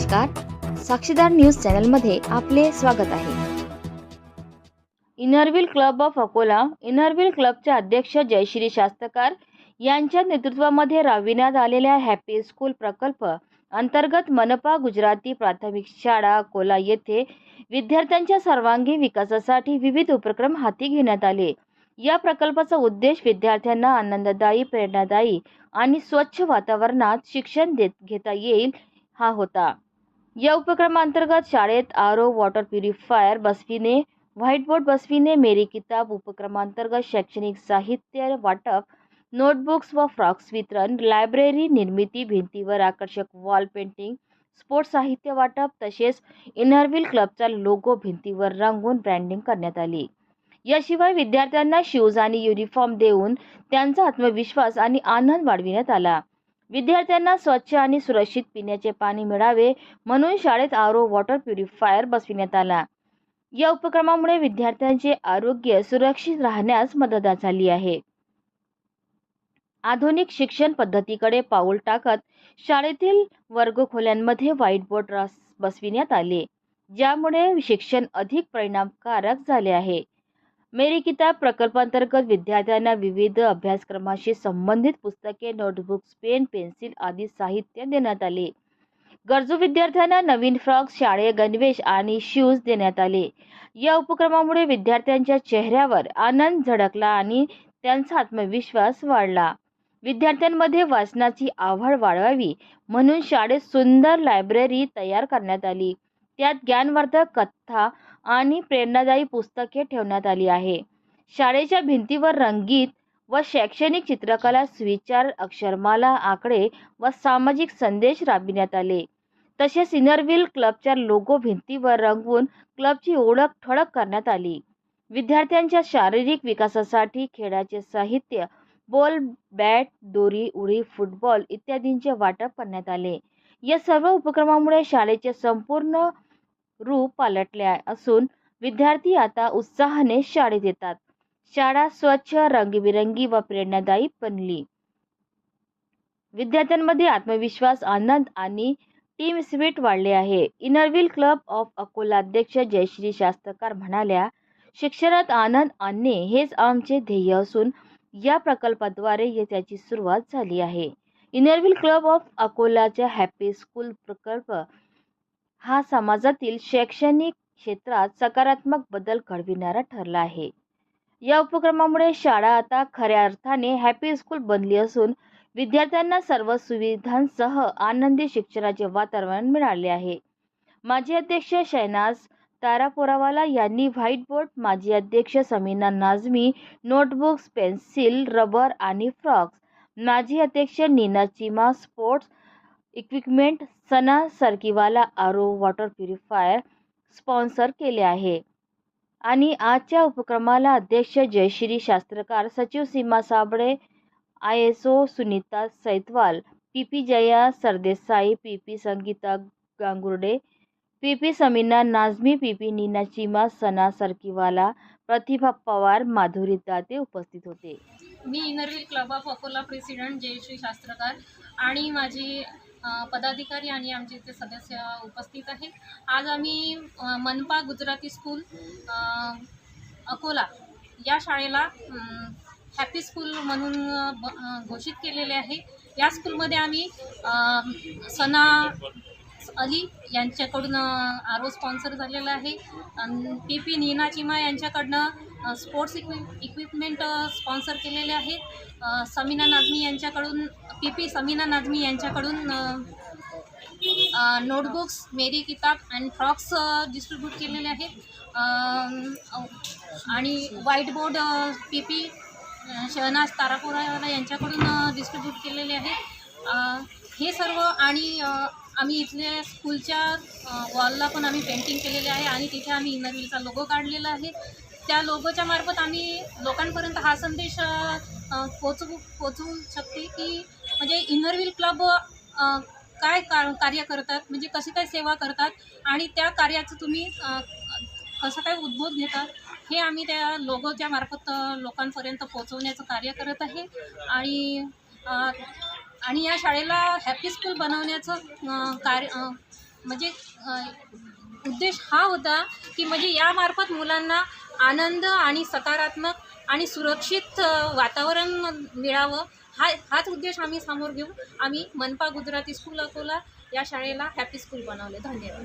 नमस्कार. साक्षीदार न्यूज चॅनलमध्ये आपले स्वागत आहे. Inner wheel club of Akola inner wheel क्लबचे अध्यक्ष जयश्री शास्त्रकार यांच्या नेतृत्वामध्ये राबविण्यात आलेल्या हॅपी स्कूल प्रकल्प अंतर्गत मनपा गुजराती प्राथमिक शाळा अकोला येथे विद्यार्थ्यांच्या सर्वांगीण विकासासाठी विविध उपक्रम हाती घेण्यात आले. या प्रकल्पाचा उद्देश विद्यार्थ्यांना आनंददायी प्रेरणादायी आणि स्वच्छ वातावरणात शिक्षण देत घेता येईल हा होता. या उपक्रमांतर्गत शाळेत आरो वॉटर प्युरिफायर बसविणे व्हाईटबोर्ड बसविणे मेरी किताब उपक्रमांतर्गत शैक्षणिक साहित्य वाटप नोटबुक्स व फ्रॉक्स वितरण लायब्ररी निर्मिती भिंतीवर आकर्षक वॉल पेंटिंग स्पोर्ट्स साहित्य वाटप तसेच इनरव्हील क्लबचा लोगो भिंतीवर रंगवून ब्रँडिंग करण्यात आली. याशिवाय विद्यार्थ्यांना शूज आणि युनिफॉर्म देऊन त्यांचा आत्मविश्वास आणि आनंद वाढविण्यात आला. विद्यार्थ्यांना स्वच्छ आणि सुरक्षित पिण्याचे पाणी मिळावे म्हणून शाळेत आरो वॉटर प्युरिफायर बसविण्यात आला. या उपक्रमामुळे विद्यार्थ्यांचे आरोग्य सुरक्षित राहण्यास मदत झाली आहे. आधुनिक शिक्षण पद्धतीकडे पाऊल टाकत शाळेतील वर्गखोल्यांमध्ये व्हाईट बोर्ड बसविण्यात आले ज्यामुळे शिक्षण अधिक परिणामकारक झाले आहे. मेरी किताब प्रकल्पांतर्गत विद्यार्थ्यांना विविध अभ्यासक्रमाशी संबंधित पुस्तके नोटबुक्स पेन पेन्सिल आदी साहित्य देण्यात आले. गरजू विद्यार्थ्यांना नवीन फ्रॉक्स शाळे गणवेश आणि शूज देण्यात आले. या उपक्रमामुळे विद्यार्थ्यांच्या चेहऱ्यावर आनंद झळकला आणि त्यांचा आत्मविश्वास वाढला. विद्यार्थ्यांमध्ये वाचनाची आवड वाढवावी म्हणून शाळेत सुंदर लायब्ररी तयार करण्यात आली. त्यात ज्ञानवर्धक कथा आणि प्रेरणादायी पुस्तके ठेवण्यात आली आहे. शाळेच्या भिंतीवर रंगीत व शैक्षणिक चित्रकला सुविचार अक्षरमाला आकडे व सामाजिक संदेश राबविण्यात आले. तसेच इनरव्हील क्लबच्या लोगो भिंतीवर रंगवून क्लबची ओळख ठळक करण्यात आली. विद्यार्थ्यांच्या शारीरिक विकासासाठी खेळाचे साहित्य बॉल बॅट दोरी उडी फुटबॉल इत्यादींचे वाटप करण्यात आले. या सर्व उपक्रमामुळे शाळेचे संपूर्ण रूप पालटले असून विद्यार्थी आता उत्साहाने शाळेत येतात. शाळा स्वच्छ रंगीबिरंगी व प्रेरणादायी बनली. विद्यार्थ्यांमध्ये आत्मविश्वास आनंद आणि टीम स्पिरिट वाढले आहे. इनरव्हील क्लब ऑफ अकोला अध्यक्ष जयश्री शास्त्रकार म्हणाल्या शिक्षणात आनंद आणणे हेच आमचे ध्येय असून या प्रकल्पाद्वारे त्याची सुरुवात झाली आहे. इनरव्हील क्लब ऑफ अकोलाच्या हॅपी स्कूल प्रकल्प हा समाजातील शैक्षणिक क्षेत्रात सकारात्मक बदल घडविणारा ठरला आहे. या उपक्रमामुळे शाळा आता खऱ्या अर्थाने हॅपी स्कूल बनली असून विद्यार्थ्यांना सर्व सुविधांसह आनंदी शिक्षणाचे वातावरण मिळाले आहे. माजी अध्यक्ष शहनाज तारापोरावाला यांनी व्हाईट बोर्ड माजी अध्यक्ष Samina Nazmi notebooks pencil rubber आणि फ्रॉक्स माजी अध्यक्ष Neena Chima sports equipment Sana Sarkiwala R O water purifier sponsor केले आहे. आणि आजच्या उपक्रमाला अध्यक्ष जयश्री शास्त्रकार सचिव Seema Sable I S O Sunita Saitwal P P Jaya Sardesai P P Sangeeta Gangurde P P Sameena Nazmi P P Neena Chima Sana Sarkiwala Pratibha Pawar Madhuri Date उपस्थित होते. मी inner wheel club of Akola president Jayashree Shastrakar आणि माझी पदाधिकारी आणि आमचे इथे सदस्य उपस्थित आहेत. आज आम्ही मनपा गुजराती स्कूल अकोला या शाळेला हॅपी स्कूल म्हणून ब- घोषित केलेले आहे. या स्कूलमध्ये आम्ही सणा अली यांच्याकडून आर ओ स्पॉन्सर झालेला आहे. पी पी नीना चिमा यांच्याकडनं स्पोर्ट्स इक्वि इक्विपमेंट स्पॉन्सर केलेले आहेत. समीना नाझमी यांच्याकडून पी पी समीना नाझमी यांच्याकडून नोटबुक्स मेरी किताब अँड फ्रॉक्स डिस्ट्रीब्यूट केलेले आहेत. आणि white board P P Shahnaz Tarapura यांच्याकडून डिस्ट्रीब्यूट केलेले आहेत. हे सर्व आणि आम्ही इथल्या स्कूलच्या वॉलला पण आम्ही पेंटिंग केलेले आहे आणि तिथे आम्ही इनरविलचा लोगो काढलेला आहे. त्या लोगोच्या मार्फत आम्ही लोकांपर्यंत हा संदेश पोचवू पोचवू शकते की म्हणजे इनरव्हील क्लब काय का कार्य करतात म्हणजे कशी काय सेवा करतात आणि त्या कार्याचं तुम्ही कसं काय उद्बोध घेतात हे आम्ही त्या लोगोच्या मार्फत लोकांपर्यंत पोचवण्याचं कार्य करत आहे. आणि आणि या शाळेला हॅपी स्कूल बनवण्याचं कार्य म्हणजे उद्देश हा होता की म्हणजे यामार्फत मुलांना आनंद आणि सकारात्मक आणि सुरक्षित वातावरण मिळावं. हा हाच उद्देश आम्ही समोर घेऊन आम्ही मनपा गुजराती स्कूल अकोला या शाळेला हॅपी स्कूल बनवले. धन्यवाद.